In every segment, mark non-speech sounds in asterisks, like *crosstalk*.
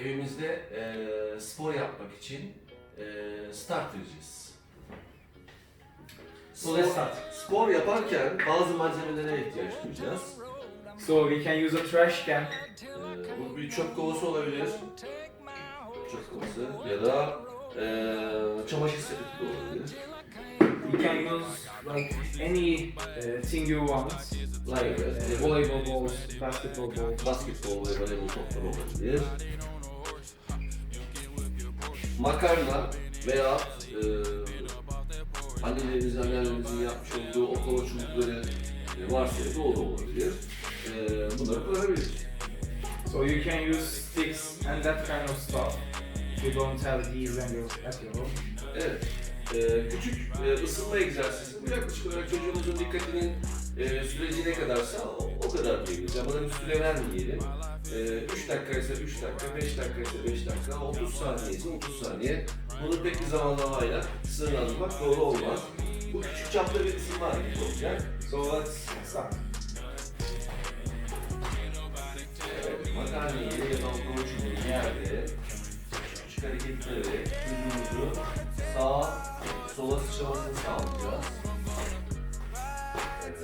evimizde e, spor yapmak için e, start vereceğiz. So let's start. Spor yaparken bazı malzemelere ihtiyaç duyacağız. So we can use a trash can. E, bu bir çöp kovası olabilir. Çöp kovası ya da e, çamaşır sepeti de olabilir. We can use like any uh, thing you want, like uh, volleyball balls, basketball balls. Basketbol ve voleybol topları olabilir. Makarna veya e, annelerimizin, annelerimizin yapmış olduğu oklava çubukları e, varsa da olabilir. E, bunları kullanabiliriz. So you can use sticks and that kind of stuff. If you don't have these and you're at your home. Evet. E, küçük e, ısınma egzersizi bu yaklaşık olarak çocuğumuzun dikkatinin e, süreci ne kadarsa o, o kadar diyebiliriz. Buna bir süre vermeyelim. E, 3 dakika ise 3 dakika, 5 dakika ise 5 dakika, 30 saniye ise 30 saniye. Bunu pek bir zamanlamayla sınırlandırmak doğru olmaz. Bu küçük çapta bir ısınma hareketi olacak. So let's start. Evet, makarnayı ya da oklava çubuğunu yerde küçük hareketlerle vücudumuzu sağa sola sıçramasını sağlayacağız.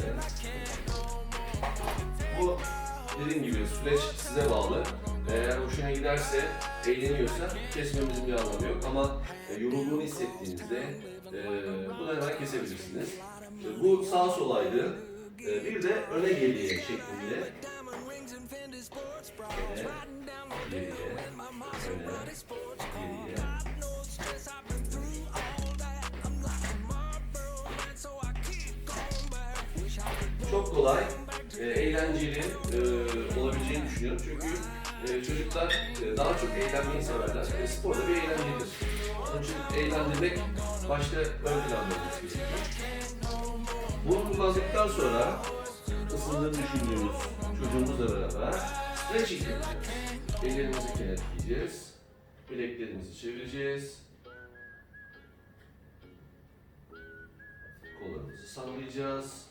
Evet. Dediğim gibi süreç size bağlı. Eğer hoşuna giderse, eğleniyorsa kesmemizin bir anlamı yok ama e, yorulduğunu hissettiğinizde e, bunu hemen kesebilirsiniz. E, bu sağ solaydı. E, bir de öne geriye şeklinde. Geriye, öne, geriye. Çok kolay, e, eğlenceli e, olabileceğini düşünüyorum. Çünkü e, çocuklar e, daha çok eğlenmeyi severler. E, spor da bir eğlencedir. Onun için eğlendirmek başta ön planda. Bunu kullandıktan sonra ısındığını düşündüğümüz çocuğumuzla beraber stretching yapacağız. Ellerimizi kenetleyeceğiz. Bileklerimizi çevireceğiz. Kollarımızı sallayacağız.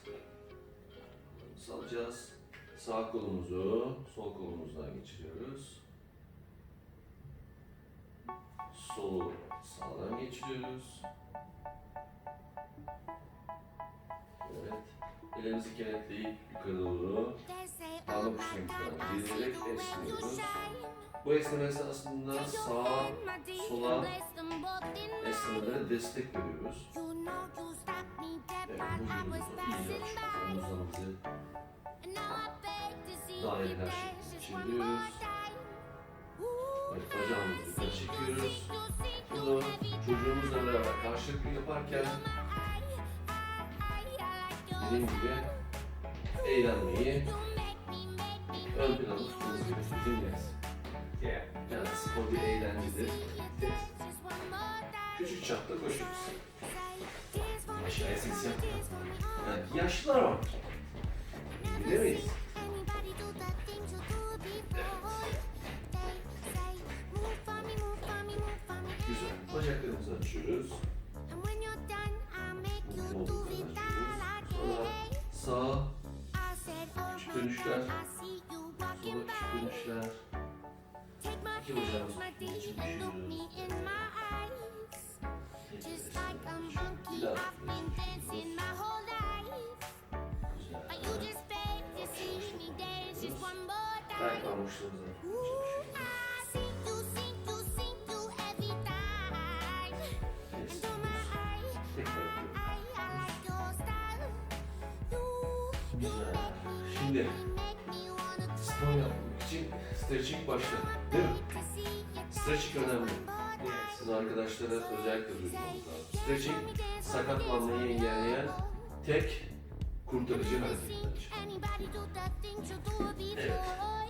Salacağız. Sağ kolumuzu sol kolumuzdan geçiriyoruz. Solu sağdan geçiriyoruz. Evet. Ellerimizi kenetleyip yukarı doğru parmak uçlarımızdan gelerek esniyoruz. Bu esneme esnasında sağa, sola esnemelere destek veriyoruz. Evet, vücudumuzu iyice açıp omuzlarımızı daireler çeviriyoruz. Evet, bacağımızı yukarı çekiyoruz. Bunu çocuğumuzla beraber karşılıklı yaparken dediğim gibi eğlenmeyi ön planda tutmamız gerektiğini dinleriz. Yeah. Yani spor bir eğlencedir. Küçük çapta koşuyoruz. Yaşlı esnesi yapmıyor. Yani yaşlılar var. Bilemeyiz. Güzel. Bacaklarımızı açıyoruz. Make me, Şimdi spor yapmak için stretching başladı. Değil mi? Stretching önemli. Yes. Siz arkadaşlara özellikle duyurmamız lazım. Stretching sakatlanmayı engelleyen tek kurtarıcı hareketler. Evet.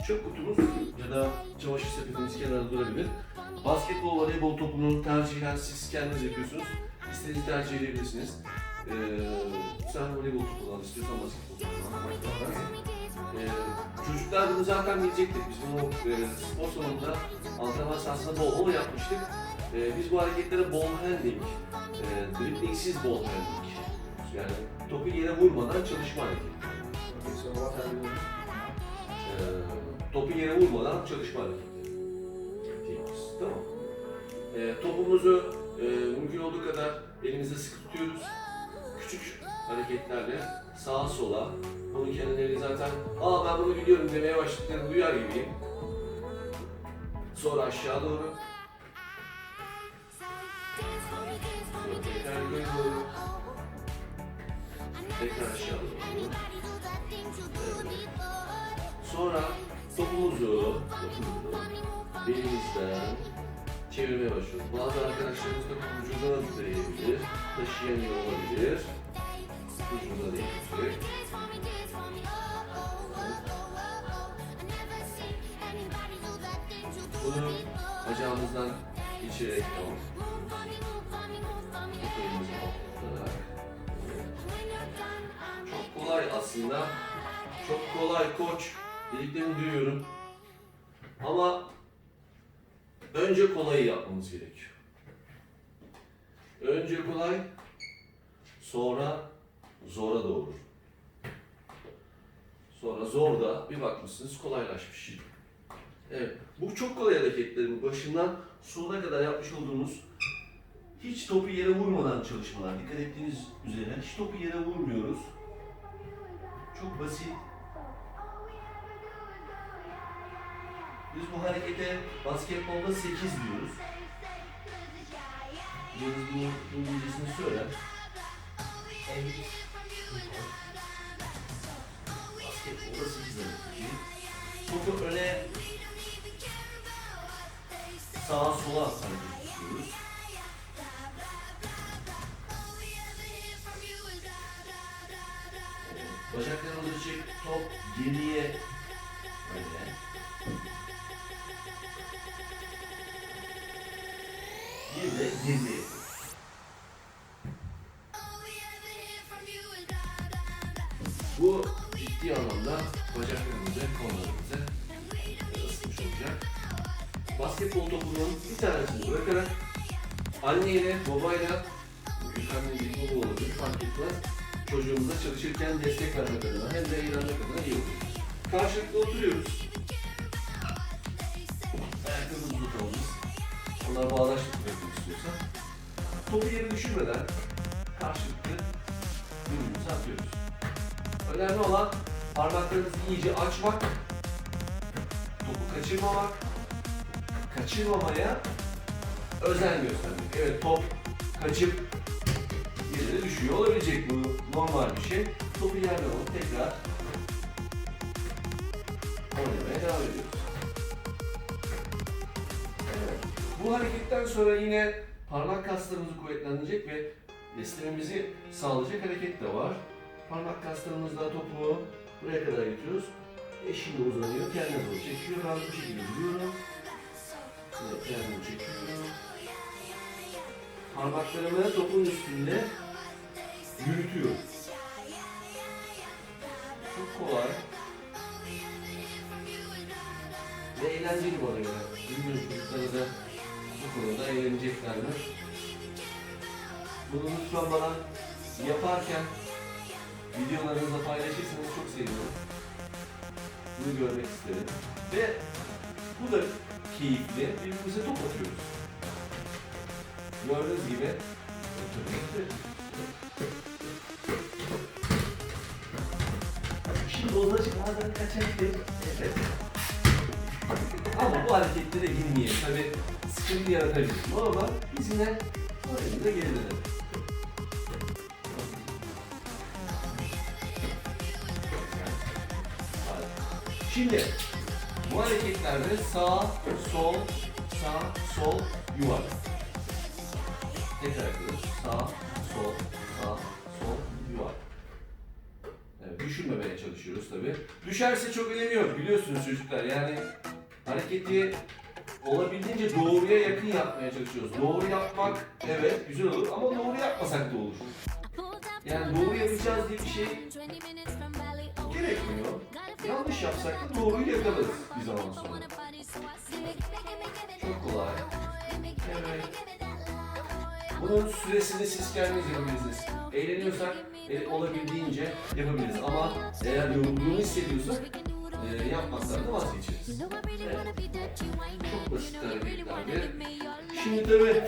Çöp kutumuz ya da çamaşır sepetimiz kenarda durabilir. Basketbol, voleybol topunu tercihen siz kendiniz yapıyorsunuz. İstediğinizi tercih edebilirsiniz. Ee, sen voleybol topu istiyorsan basketbol topu. Ee, çocuklar bunu zaten bilecektik. Biz bunu e, spor salonunda antrenman sahasında bol bol yapmıştık. Ee, biz bu hareketlere ball handling, e, dribblingsiz ball handling. Yani topu yere vurmadan çalışma hareketi. Doing? topu yere vurmadan çalışma hareketi. Tamam. Ee, topumuzu e, mümkün olduğu kadar elimizde sıkı tutuyoruz. Küçük hareketlerle sağa sola. Bunu kendileri zaten aa ben bunu biliyorum demeye başladıklarını duyar gibiyim. Sonra aşağı doğru. Sonra Tekrar aşağı doğru. Sonra topumuzu, topumuzu belimizden çevirmeye başlıyoruz. Bazı arkadaşlarımız da vücuduna da değebilir, taşıyamıyor olabilir. Vücuduna değebilir. Bunu bacağımızdan geçirerek tamam. Aslında. Çok kolay koç. Dediklerini duyuyorum. Ama önce kolayı yapmamız gerekiyor. Önce kolay, sonra zora doğru. Sonra zor da bir bakmışsınız kolaylaşmış. Evet, bu çok kolay hareketlerin başından sonuna kadar yapmış olduğumuz hiç topu yere vurmadan çalışmalar. Dikkat ettiğiniz üzere hiç topu yere vurmuyoruz. Çok basit. Biz bu harekete basketbolda 8 diyoruz. Yıldız bunu İngilizcesini söyler. Basketbolda 8 hareketi. Topu öne sağa sola hareket tanesini bırakarak anneyle, babayla, anne değil, baba olabilir fark etmez. Çocuğumuza çalışırken destek vermek adına hem de eğlenmek adına iyi olur. Karşılıklı oturuyoruz. Ayakkabımızı tutalım. Onlar bağdaş tutmak istiyorsa. Topu yere düşürmeden karşılıklı yumruğumuzu atıyoruz. Önemli olan parmaklarımızı iyice açmak, topu kaçırmamak, kaçırmamaya özen göstermek. Evet top kaçıp yere düşüyor olabilecek bu normal bir şey. Topu yerden alıp tekrar oynamaya devam ediyoruz. Evet. Bu hareketten sonra yine parmak kaslarımızı kuvvetlendirecek ve beslememizi sağlayacak hareket de var. Parmak kaslarımızla topu buraya kadar getiriyoruz. Eşimle uzanıyor, kendine doğru çekiyor. Ben bu şekilde duruyorum. Kendimi çekiyorum. Topun üstünde yürütüyorum. Çok kolay. Ve eğlenceli bana göre. Bilmiyorum çocukları da bu konuda eğleneceklerdir. Bunu lütfen bana yaparken videolarınızda paylaşırsanız çok sevinirim. Bunu görmek isterim. Ve bu da keyifli. Birbirimize top atıyoruz. Gördüğünüz gibi *laughs* Şimdi bozacık bazen kaçabilir. Evet. Ama bu hareketlere girmeyelim. Tabi sıkıntı yaratabilir. Normal bizimle oyunumuza geri dönelim. Şimdi bu hareketlerde sağ, sol, sağ, sol, yuvarlak. Tekrar yapıyoruz. Sağ, sol, sağ, sol, yuvarlak. Evet, düşürmemeye çalışıyoruz tabi. Düşerse çok önemi yok biliyorsunuz çocuklar. Yani hareketi olabildiğince doğruya yakın yapmaya çalışıyoruz. Doğru yapmak evet güzel olur ama doğru yapmasak da olur. Yani doğru yapacağız diye bir şey gerekmiyor. Yanlış yapsak da doğruyu yakalarız bir zaman sonra. Çok kolay. Evet. Bunun süresini siz kendiniz yapabilirsiniz. Eğleniyorsak e, olabildiğince yapabiliriz. Ama eğer yorulduğunu hissediyorsak e, yapmaktan da vazgeçeriz. Evet. Çok basit hareketlerdi. Şimdi tabii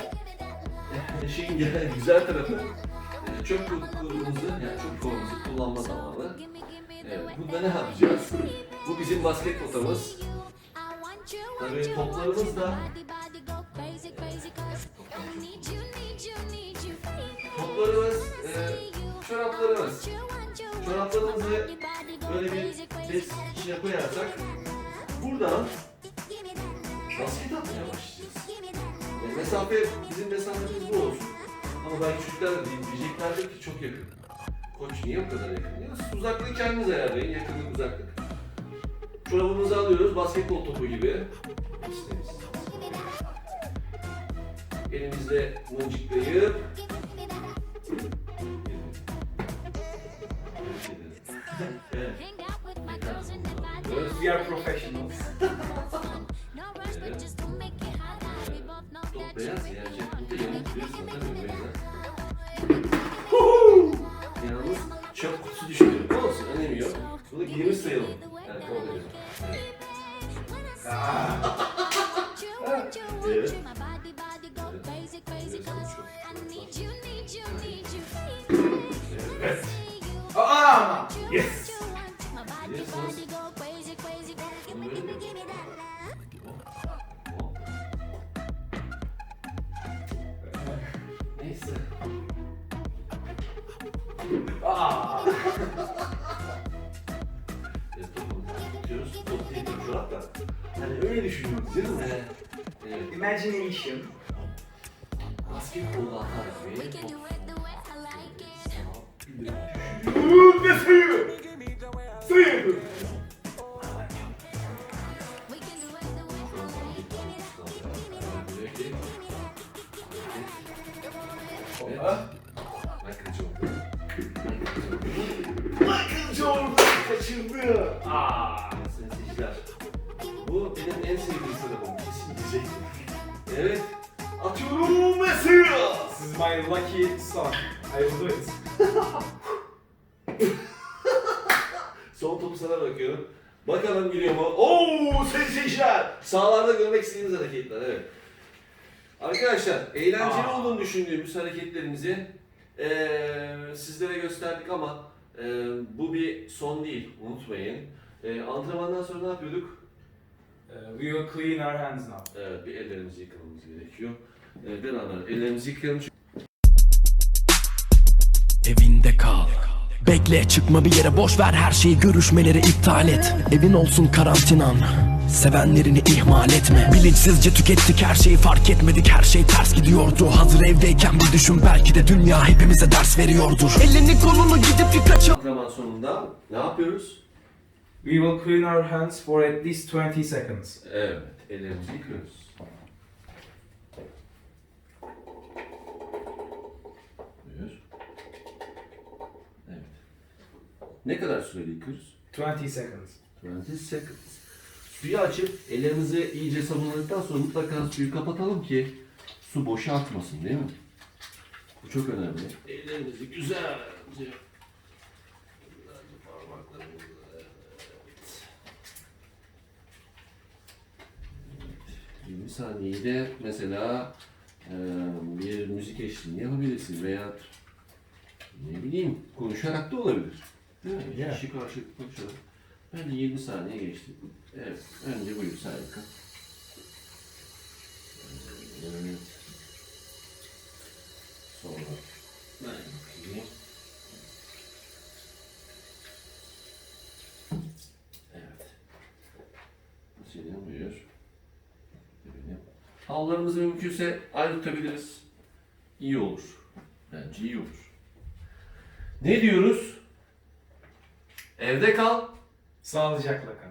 e, şeyin *laughs* güzel tarafı e, çöp kutularımızı yani çöp kovamızı kullanma zamanı. Evet, burada ne yapacağız? Bu bizim basket potamız. Tabii toplarımız da Toplarımız, e, çoraplarımız. Çoraplarımızı böyle bir bez içine koyarsak buradan basket atmaya başlayacağız. E, mesafe, bizim mesafemiz bu olsun. Ama belki çocuklar diyeceklerdir ki çok yakın. Koç niye bu kadar yakın? Ya, uzaklığı kendiniz ayarlayın, yakınlık uzaklık. Çorabımızı alıyoruz, basketbol topu gibi. İsteriz. Elimizde mıncıklayıp Evet. We are professionals. Top beyaz ya. Burada yamuk biliyorsun tabii o yüzden. Çöp kutusu. Olsun önemi yok. Bunu giymiş sayalım. Yani kabul edelim. Ah! *laughs* Evet. Evet. Yes! Aa! Evet, topu tutuyoruz. Top değil tabii çorap da. Hani öyle düşünüyoruz değil mi? Evet. Imagination. Basketbol atar ve top Ne sayıyor? Sayıyor. Oha. Michael Jordan. Michael Jordan kaçırdı. Aa! Sayın seyirciler, Bu benim en sevdiğim sınavım. Kesin diyeceksin. Evet. Atıyorum mesela. This is my lucky song. I will do it. Son topu sana bakıyorum. Bakalım giriyor mu? Oo seyirciler. Sağlarda görmek istediğiniz hareketler evet. Arkadaşlar eğlenceli Aa. olduğunu düşündüğümüz hareketlerimizi eee, sizlere gösterdik ama eee, bu bir son değil unutmayın. Eee, antrenmandan sonra ne yapıyorduk? Uh, we will clean our hands now. Evet bir ellerimizi yıkamamız gerekiyor. Eee beraber ellerimizi yıkayalım. Evinde kal. Bekle çıkma bir yere boş ver her şeyi görüşmeleri iptal et. Evin olsun karantinan. Sevenlerini ihmal etme Bilinçsizce tükettik her şeyi fark etmedik Her şey ters gidiyordu Hazır evdeyken bir düşün belki de dünya hepimize ders veriyordur Elini kolunu gidip birkaç Antrenman sonunda ne yapıyoruz? We will clean our hands for at least 20 seconds. Evet ellerimizi yıkıyoruz. Buyur. Evet. Ne kadar süreli yıkıyoruz? 20 seconds. 20 seconds. Suyu açıp ellerimizi iyice sabunladıktan sonra mutlaka suyu kapatalım ki su boşa akmasın değil mi? Bu çok önemli. Ellerimizi evet. 20 saniyede mesela e, bir müzik eşliğini yapabilirsin veya ne bileyim konuşarak da olabilir. Değil mi? Yeah. Kişi karşılıklı konuşarak. Ben de 20 saniye geçti. Evet, önce buyur Sayıka. Evet. Sonra ben bakayım. Evet. Senin buyur. Havlarımızı mümkünse ayrı tutabiliriz. İyi olur. Bence iyi olur. Ne diyoruz? Evde kal. Sağlıcakla kal.